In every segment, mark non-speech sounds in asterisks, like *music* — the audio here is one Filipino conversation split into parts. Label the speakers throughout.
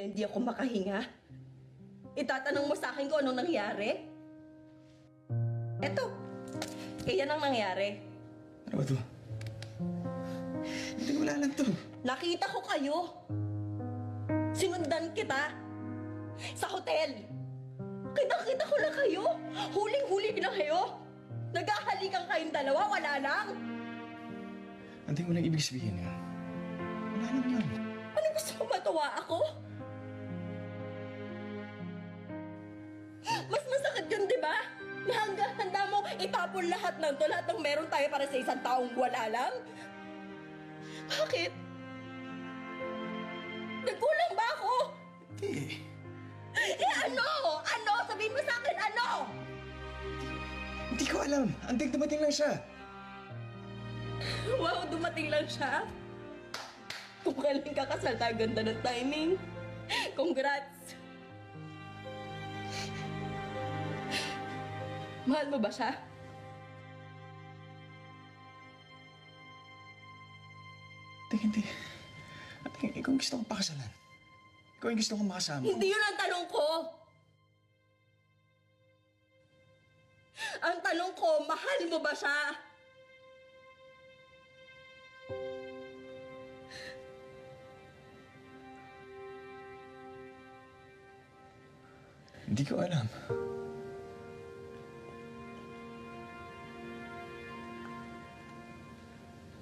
Speaker 1: na hindi ako makahinga? Itatanong mo sa akin kung anong nangyari? Eto, kaya ang nangyari.
Speaker 2: Ano ba to? Hindi wala lang to.
Speaker 1: Nakita ko kayo. Sinundan kita. Sa hotel. Kita-kita ko na kayo. Huling-huli na kayo. Naghahalikan kayong dalawa, wala lang.
Speaker 2: Hindi mo lang ibig sabihin yun. Wala lang yun.
Speaker 1: Ano gusto mo matawa ako? Ba? Na hanggang handa mo itapon lahat ng to, lahat ng meron tayo para sa isang taong wala lang? Bakit? Nagkulang ba ako?
Speaker 2: Hindi.
Speaker 1: Eh ano? Ano? Sabihin mo sa akin, ano?
Speaker 2: Hindi ko alam. Anting dumating lang siya. *laughs*
Speaker 1: Wow, dumating lang siya. Kung kailan kakasal tayo, ganda ng timing. Congrats! Mahal mo ba siya?
Speaker 2: Hindi, hindi. Anting, ikaw yung gusto kong pakasalan. Ikaw yung gusto kong makasama.
Speaker 1: Hindi yun ang tanong ko! Ang tanong ko, mahal mo ba siya?
Speaker 2: Hindi ko alam.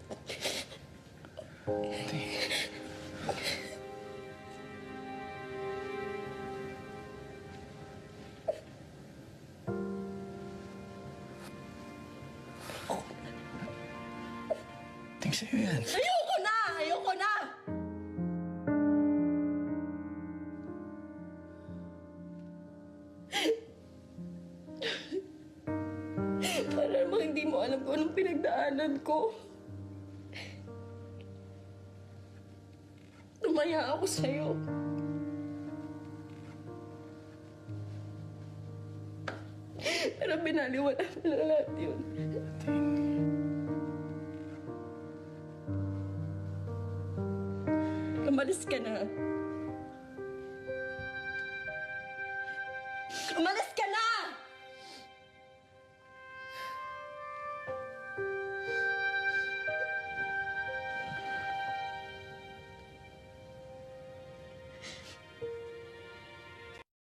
Speaker 2: Hindi. Tingin sa'yo yan.
Speaker 1: Ayoko na! Ayoko na! Para namang hindi mo alam kung anong pinagdaanan ko. Sumaya ako sa'yo. Pero binaliwala na lahat yun. Umalis ka na. Umalis ka